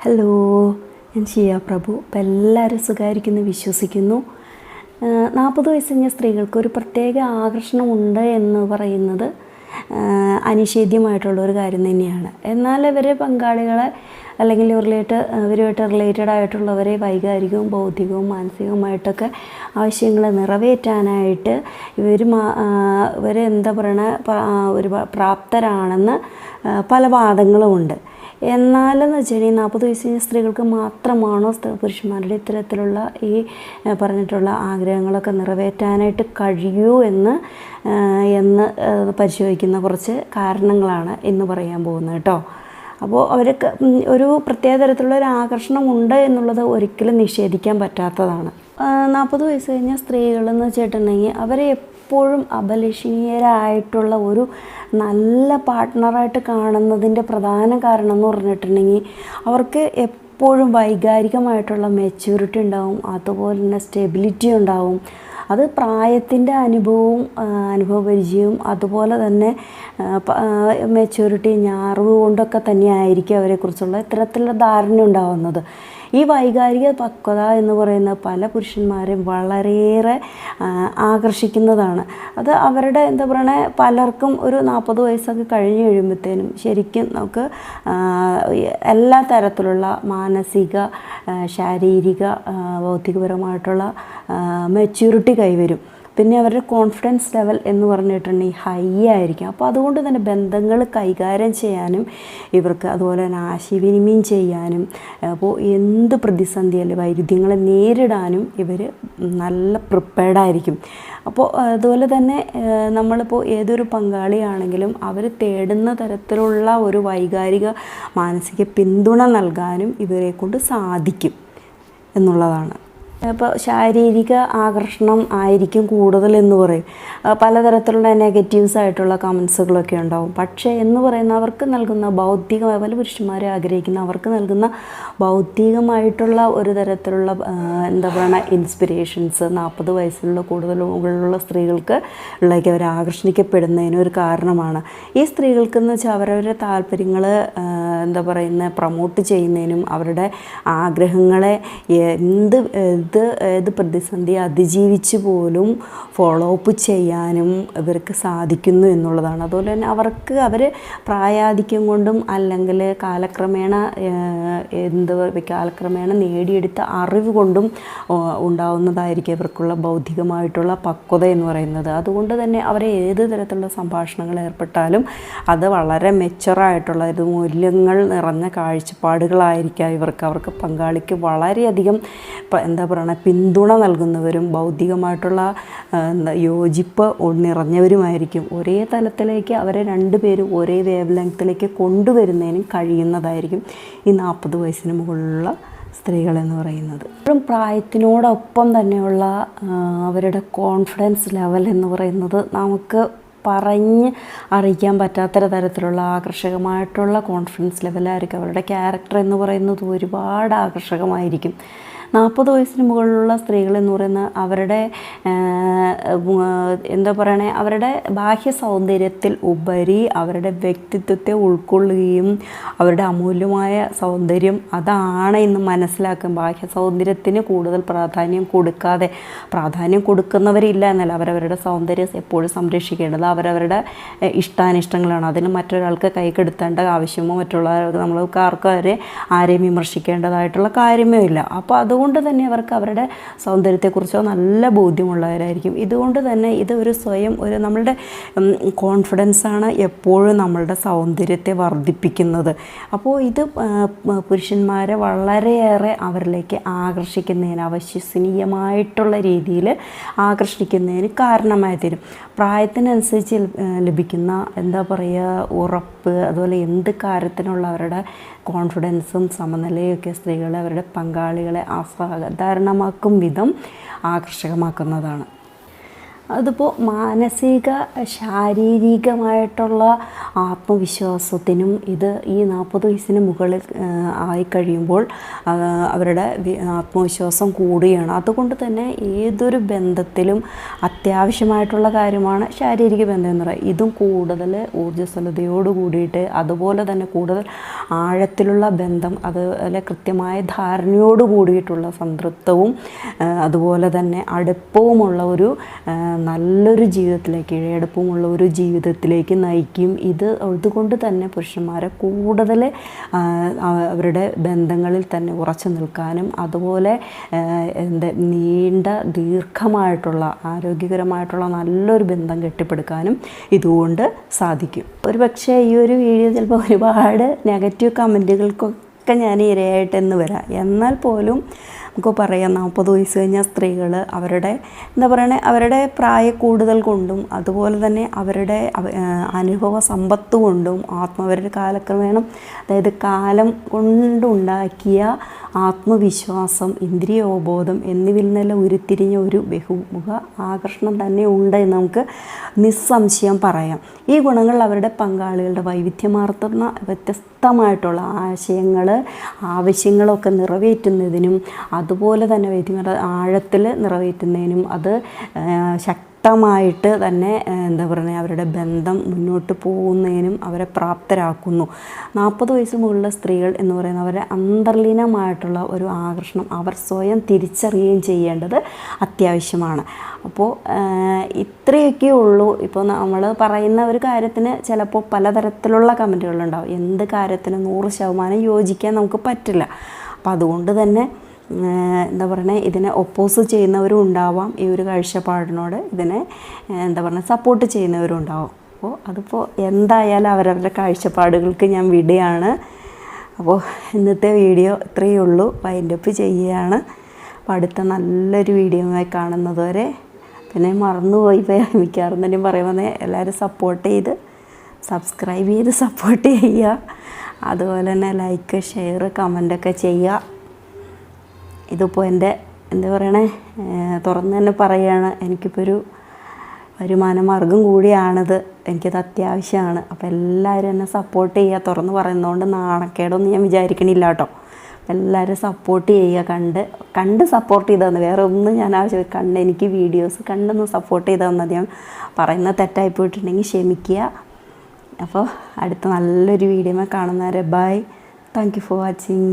Hello ഞാൻ ഷിയ പ്രഭു. അപ്പം എല്ലാവരും സുഖമായിരിക്കുന്നു വിശ്വസിക്കുന്നു. നാൽപ്പത് വയസ്സ് കഴിഞ്ഞ സ്ത്രീകൾക്ക് ഒരു പ്രത്യേക ആകർഷണമുണ്ട് എന്ന് പറയുന്നത് അനിഷേധ്യമായിട്ടുള്ള ഒരു കാര്യം തന്നെയാണ്. എന്നാൽ ഇവരെ പങ്കാളികളെ അല്ലെങ്കിൽ റിലേറ്റ് ഇവരുമായിട്ട് റിലേറ്റഡ് ആയിട്ടുള്ളവരെ വൈകാരികവും ബൗദ്ധികവും മാനസികവുമായിട്ടൊക്കെ ആവശ്യങ്ങൾ നിറവേറ്റാനായിട്ട് ഇവർ ഇവർ എന്താ പറയണ ഒരു പ്രാപ്തരാണെന്ന് പല വാദങ്ങളുമുണ്ട് എന്നാലെന്ന് വെച്ച് കഴിഞ്ഞാൽ നാൽപ്പത് വയസ്സ് കഴിഞ്ഞ സ്ത്രീകൾക്ക് മാത്രമാണോ പുരുഷന്മാരുടെ ഇത്തരത്തിലുള്ള ഈ പറഞ്ഞിട്ടുള്ള ആഗ്രഹങ്ങളൊക്കെ നിറവേറ്റാനായിട്ട് കഴിയൂ എന്ന് എന്ന് പരിശോധിക്കുന്ന കുറച്ച് കാരണങ്ങളാണ് ഇന്ന് പറയാൻ പോകുന്നത് കേട്ടോ. അപ്പോൾ അവർക്ക് ഒരു പ്രത്യേക തരത്തിലുള്ള ഒരു ആകർഷണം ഉണ്ട് എന്നുള്ളത് ഒരിക്കലും നിഷേധിക്കാൻ പറ്റാത്തതാണ്. നാൽപ്പത് വയസ്സ് കഴിഞ്ഞ സ്ത്രീകളെന്ന് വെച്ചിട്ടുണ്ടെങ്കിൽ അവരെ എപ്പോഴും അപലഷണീയരായിട്ടുള്ള ഒരു നല്ല പാർട്ട്ണറായിട്ട് കാണുന്നതിന്റെ പ്രധാന കാരണം എന്ന് പറഞ്ഞിട്ടുണ്ടെങ്കിൽ അവർക്ക് എപ്പോഴും വൈകാരികമായിട്ടുള്ള മെച്യൂരിറ്റി ഉണ്ടാവും അതുപോലെ തന്നെ സ്റ്റെബിലിറ്റി ഉണ്ടാവും. അത് പ്രായത്തിന്റെ അനുഭവവും അനുഭവപരിചയവും അതുപോലെ തന്നെ മെച്യൂരിറ്റി ഞാറിവ് കൊണ്ടൊക്കെ തന്നെയായിരിക്കും അവരെക്കുറിച്ചുള്ള ഇത്തരത്തിലുള്ള ധാരണ ഉണ്ടാവുന്നത്. ഈ വൈകാരിക പക്വത എന്ന് പറയുന്ന പല പുരുഷന്മാരെയും വളരെയേറെ ആകർഷിക്കുന്നതാണ്. അത് അവരുടെ എന്താ പറയണ പലർക്കും ഒരു നാൽപ്പത് വയസ്സൊക്കെ കഴിഞ്ഞ് കഴിയുമ്പോഴത്തേനും ശരിക്കും നമുക്ക് എല്ലാ തരത്തിലുള്ള മാനസിക ശാരീരിക ഭൗതികപരമായിട്ടുള്ള മെച്യൂരിറ്റി കൈവരും. പിന്നെ അവരുടെ കോൺഫിഡൻസ് ലെവൽ എന്ന് പറഞ്ഞിട്ടുണ്ടെങ്കിൽ ഹൈ ആയിരിക്കും. അപ്പോൾ അതുകൊണ്ട് തന്നെ ബന്ധങ്ങൾ കൈകാര്യം ചെയ്യാനും ഇവർക്ക് അതുപോലെ തന്നെ ആശയവിനിമയം ചെയ്യാനും അപ്പോൾ എന്ത് പ്രതിസന്ധി അല്ലെങ്കിൽ വൈരുദ്ധ്യങ്ങളെ നേരിടാനും ഇവർ നല്ല പ്രിപ്പയർഡ് ആയിരിക്കും. അപ്പോൾ അതുപോലെ തന്നെ നമ്മളിപ്പോൾ ഏതൊരു പങ്കാളിയാണെങ്കിലും അവർ തേടുന്ന തരത്തിലുള്ള ഒരു വൈകാരിക മാനസിക പിന്തുണ നൽകാനും ഇവരെ കൊണ്ട് സാധിക്കും എന്നുള്ളതാണ്. ഇപ്പോൾ ശാരീരിക ആകർഷണം ആയിരിക്കും കൂടുതൽ എന്ന് പറയും. പലതരത്തിലുള്ള നെഗറ്റീവ്സ് ആയിട്ടുള്ള കമൻസുകളൊക്കെ ഉണ്ടാവും. പക്ഷേ എന്ന് പറയുന്ന അവർക്ക് നൽകുന്ന ബൗദ്ധികമായ പല പുരുഷന്മാരെ ആഗ്രഹിക്കുന്ന അവർക്ക് നൽകുന്ന ബൗദ്ധികമായിട്ടുള്ള ഒരു തരത്തിലുള്ള എന്താ പറയുക ഇൻസ്പിരേഷൻസ് നാൽപ്പത് വയസ്സിലുള്ള കൂടുതൽ മുകളിലുള്ള സ്ത്രീകൾക്ക് ഉള്ളേക്ക് അവർ ആകർഷിക്കപ്പെടുന്നതിന് ഒരു കാരണമാണ്. ഈ സ്ത്രീകൾക്കെന്ന് വെച്ചാൽ അവരവരുടെ താല്പര്യങ്ങൾ എന്താ പറയുന്ന പ്രൊമോട്ട് ചെയ്യുന്നതിനും അവരുടെ ആഗ്രഹങ്ങളെ എന്ത് ഇത് ഏത് പ്രതിസന്ധി അതിജീവിച്ച് പോലും ഫോളോ അപ്പ് ചെയ്യാനും ഇവർക്ക് സാധിക്കുന്നു എന്നുള്ളതാണ്. അതുപോലെ തന്നെ അവർക്ക് അവർ പ്രായാധിക്യം കൊണ്ടും അല്ലെങ്കിൽ കാലക്രമേണ എന്ത് കാലക്രമേണ നേടിയെടുത്ത അറിവ് കൊണ്ടും ഉണ്ടാവുന്നതായിരിക്കും ഇവർക്കുള്ള ബൗദ്ധികമായിട്ടുള്ള പക്വത എന്ന് പറയുന്നത്. അതുകൊണ്ട് തന്നെ അവരെ ഏത് തരത്തിലുള്ള സംഭാഷണങ്ങൾ ഏർപ്പെട്ടാലും അത് വളരെ മെച്ചറായിട്ടുള്ള ഇത് മൂല്യങ്ങൾ നിറഞ്ഞ കാഴ്ചപ്പാടുകളായിരിക്കാം ഇവർക്ക്. അവർക്ക് പങ്കാളിക്ക് വളരെയധികം എന്താ പറയുക പിന്തുണ നൽകുന്നവരും ബൗദ്ധികമായിട്ടുള്ള എന്താ യോജിപ്പ് നിറഞ്ഞവരുമായിരിക്കും. ഒരേ തലത്തിലേക്ക് അവരെ രണ്ടുപേരും ഒരേ വേവ് ലെങ്ത്തിലേക്ക് കൊണ്ടുവരുന്നതിനും കഴിയുന്നതായിരിക്കും ഈ നാൽപ്പത് വയസ്സിന് മുകളിലുള്ള സ്ത്രീകൾ എന്ന് പറയുന്നത്. ഇപ്പോഴും പ്രായത്തിനോടൊപ്പം തന്നെയുള്ള അവരുടെ കോൺഫിഡൻസ് ലെവൽ എന്ന് പറയുന്നത് നമുക്ക് പറഞ്ഞ് അറിയിക്കാൻ പറ്റാത്ത തരത്തിലുള്ള ആകർഷകമായിട്ടുള്ള കോൺഫിഡൻസ് ലെവലായിരിക്കും അവരുടെ ക്യാരക്ടർ എന്ന് പറയുന്നത് ഒരുപാട് ആകർഷകമായിരിക്കും. നാൽപ്പത് വയസ്സിന് മുകളിലുള്ള സ്ത്രീകൾ എന്ന് പറയുന്ന അവരുടെ എന്താ പറയണേ അവരുടെ ബാഹ്യ സൗന്ദര്യത്തിൽ ഉപരി അവരുടെ വ്യക്തിത്വത്തെ ഉൾക്കൊള്ളുകയും അവരുടെ അമൂല്യമായ സൗന്ദര്യം അതാണ് ഇന്ന് മനസ്സിലാക്കും ബാഹ്യ സൗന്ദര്യത്തിന് കൂടുതൽ പ്രാധാന്യം കൊടുക്കാതെ പ്രാധാന്യം കൊടുക്കുന്നവരില്ല എന്നല്ല അവരവരുടെ സൗന്ദര്യം എപ്പോഴും സംരക്ഷിക്കേണ്ടത് അവരവരുടെ ഇഷ്ടാനിഷ്ടങ്ങളാണ്. അതിന് മറ്റൊരാൾക്ക് കൈക്കെടുത്തേണ്ട ആവശ്യമോ മറ്റുള്ളവർക്ക് നമ്മൾക്ക് ആർക്കും അവരെ ആരെയും വിമർശിക്കേണ്ടതായിട്ടുള്ള കാര്യമേ ഇല്ല. അപ്പോൾ അതുകൊണ്ട് തന്നെ അവർക്ക് അവരുടെ സൗന്ദര്യത്തെക്കുറിച്ചോ നല്ല ബോധ്യമുള്ളവരായിരിക്കും. ഇതുകൊണ്ട് തന്നെ ഇത് ഒരു സ്വയം ഒരു നമ്മളുടെ കോൺഫിഡൻസാണ് എപ്പോഴും നമ്മളുടെ സൗന്ദര്യത്തെ വർദ്ധിപ്പിക്കുന്നത്. അപ്പോൾ ഇത് ആ, പുരുഷന്മാരെ വളരെയേറെ അവരിലേക്ക് ആകർഷിക്കുന്നതിന് അവശ്വസനീയമായിട്ടുള്ള രീതിയിൽ ആകർഷിക്കുന്നതിന് കാരണമായി തരും. പ്രായത്തിനനുസരിച്ച് ലഭിക്കുന്ന എന്താ പറയുക ഉറപ്പ് അതുപോലെ എന്ത് കാര്യത്തിനുള്ള അവരുടെ കോൺഫിഡൻസും സമനിലയൊക്കെ സ്ത്രീകളെ അവരുടെ പങ്കാളികളെ അസാധാരണമാക്കും വിധം ആകർഷകമാക്കുന്നതാണ്. അതിപ്പോൾ മാനസിക ശാരീരികമായിട്ടുള്ള ആത്മവിശ്വാസത്തിനും ഇത് ഈ നാൽപ്പത് വയസ്സിന് മുകളിൽ ആയിക്കഴിയുമ്പോൾ ആയി കഴിയുമ്പോൾ അവരുടെ ആത്മവിശ്വാസം കൂടുകയാണ്. അതുകൊണ്ട് തന്നെ ഏതൊരു ബന്ധത്തിലും അത്യാവശ്യമായിട്ടുള്ള കാര്യമാണ് ശാരീരിക ബന്ധം എന്ന് പറയുന്നത്. ഇതും കൂടുതൽ ഊർജസ്വലതയോട് കൂടിയിട്ട് അതുപോലെ തന്നെ കൂടുതൽ ആഴത്തിലുള്ള ബന്ധം അതുപോലെ കൃത്യമായ ധാരണയോട് കൂടിയിട്ടുള്ള സംതൃപ്തവും അതുപോലെ തന്നെ അടുപ്പവുമുള്ള ഒരു നല്ലൊരു ജീവിതത്തിലേക്ക് ഇഴയടുപ്പമുള്ള ഒരു ജീവിതത്തിലേക്ക് നയിക്കും. ഇത് അതുകൊണ്ട് തന്നെ പുരുഷന്മാരെ കൂടുതൽ അവരുടെ ബന്ധങ്ങളിൽ തന്നെ ഉറച്ചു നിൽക്കാനും അതുപോലെ എന്താ നീണ്ട ദീർഘമായിട്ടുള്ള ആരോഗ്യകരമായിട്ടുള്ള നല്ലൊരു ബന്ധം കെട്ടിപ്പടുക്കാനും ഇതുകൊണ്ട് സാധിക്കും. ഒരു പക്ഷേ ഈ ഒരു വീഡിയോ ചിലപ്പോൾ ഒരുപാട് നെഗറ്റീവ് കമന്റുകൾക്കൊക്കെ ഞാൻ ഇരയായിട്ടെന്ന് വരാം. എന്നാൽ പോലും നമുക്ക് പറയാം നാൽപ്പത് വയസ്സ് കഴിഞ്ഞ സ്ത്രീകൾ അവരുടെ എന്താ പറയണേ അവരുടെ പ്രായ കൂടുതൽ കൊണ്ടും അതുപോലെ തന്നെ അവരുടെ അനുഭവ സമ്പത്ത് കൊണ്ടും ആത്മവരുടെ കാലക്രമേണം അതായത് കാലം കൊണ്ടുണ്ടാക്കിയ ആത്മവിശ്വാസം ഇന്ദ്രിയോബോധം എന്നിവയിൽ നിന്നെല്ലാം ഉരുത്തിരിഞ്ഞ ഒരു ബഹുമുഖ ആകർഷണം തന്നെ ഉണ്ട് എന്ന് നമുക്ക് നിസ്സംശയം പറയാം. ഈ ഗുണങ്ങൾ അവരുടെ പങ്കാളികളുടെ വൈവിധ്യമാർത്തുന്ന വ്യത്യസ്തമായിട്ടുള്ള ആശയങ്ങൾ ആവശ്യങ്ങളൊക്കെ നിറവേറ്റുന്നതിനും അതുപോലെ തന്നെ ആഴത്തിൽ നിറവേറ്റുന്നതിനും അത് ആ, ശക്തമായിട്ട് തന്നെ എന്താ പറയുക അവരുടെ ബന്ധം മുന്നോട്ട് പോകുന്നതിനും അവരെ പ്രാപ്തരാക്കുന്നു. നാൽപ്പത് വയസ്സ് മുകളിലുള്ള സ്ത്രീകൾ എന്ന് പറയുന്നത് അവരെ അന്തർലീനമായിട്ടുള്ള ഒരു ആകർഷണം അവർ സ്വയം തിരിച്ചറിയുകയും ചെയ്യേണ്ടത് അത്യാവശ്യമാണ്. അപ്പോൾ ഇത്രയൊക്കെ ഉള്ളൂ. ഇപ്പോൾ നമ്മൾ പറയുന്ന ഒരു കാര്യത്തിന് ചിലപ്പോൾ പലതരത്തിലുള്ള കമന്റുകളുണ്ടാവും. എന്ത് കാര്യത്തിനും നൂറ് ശതമാനം യോജിക്കാൻ നമുക്ക് പറ്റില്ല. അപ്പോൾ അതുകൊണ്ട് തന്നെ എന്താ പറയണേ ഇതിനെ ഒപ്പോസ് ചെയ്യുന്നവരും ഉണ്ടാവാം ഈ ഒരു കാഴ്ചപ്പാടിനോട് ഇതിനെ എന്താ പറയുക സപ്പോർട്ട് ചെയ്യുന്നവരും ഉണ്ടാവും. അപ്പോൾ അതിപ്പോൾ എന്തായാലും അവരവരുടെ കാഴ്ചപ്പാടുകൾക്ക് ഞാൻ വിടുകയാണ് അപ്പോൾ ഇന്നത്തെ വീഡിയോ ഇത്രയേ ഉള്ളൂ. വൈൻഡപ്പ് ചെയ്യുകയാണ്. അപ്പോൾ അടുത്ത നല്ലൊരു വീഡിയോയുമായി കാണുന്നത് വരെ പിന്നെ മറന്നുപോയി മിക്കാറും തന്നെ പറയുമ്പോൾ എല്ലാവരും സപ്പോർട്ട് ചെയ്ത് സബ്സ്ക്രൈബ് ചെയ്ത് സപ്പോർട്ട് ചെയ്യുക. അതുപോലെ തന്നെ ലൈക്ക് ഷെയർ കമന്റൊക്കെ ചെയ്യുക. ഇതിപ്പോൾ എന്റെ എന്താ പറയണേ തുറന്ന് തന്നെ പറയുകയാണ് എനിക്കിപ്പോൾ ഒരു വരുമാന മാർഗം കൂടിയാണിത്. എനിക്കത് അത്യാവശ്യമാണ്. അപ്പോൾ എല്ലാവരും എന്നെ സപ്പോർട്ട് ചെയ്യുക. തുറന്ന് പറയുന്നതുകൊണ്ട് നാണക്കേടൊന്നും ഞാൻ വിചാരിക്കണില്ല കേട്ടോ. എല്ലാവരും സപ്പോർട്ട് ചെയ്യുക. കണ്ട് കണ്ട് സപ്പോർട്ട് ചെയ്താൽ വേറെ ഒന്നും ഞാൻ ആവശ്യം കണ്ട് എനിക്ക് വീഡിയോസ് കണ്ടൊന്ന് സപ്പോർട്ട് ചെയ്താൽ മതി. ഞാൻ പറയുന്നത് തെറ്റായി പോയിട്ടുണ്ടെങ്കിൽ ക്ഷമിക്കുക. അപ്പോൾ അടുത്ത നല്ലൊരു വീഡിയോ കാണുന്നവരെ bye thank you for watching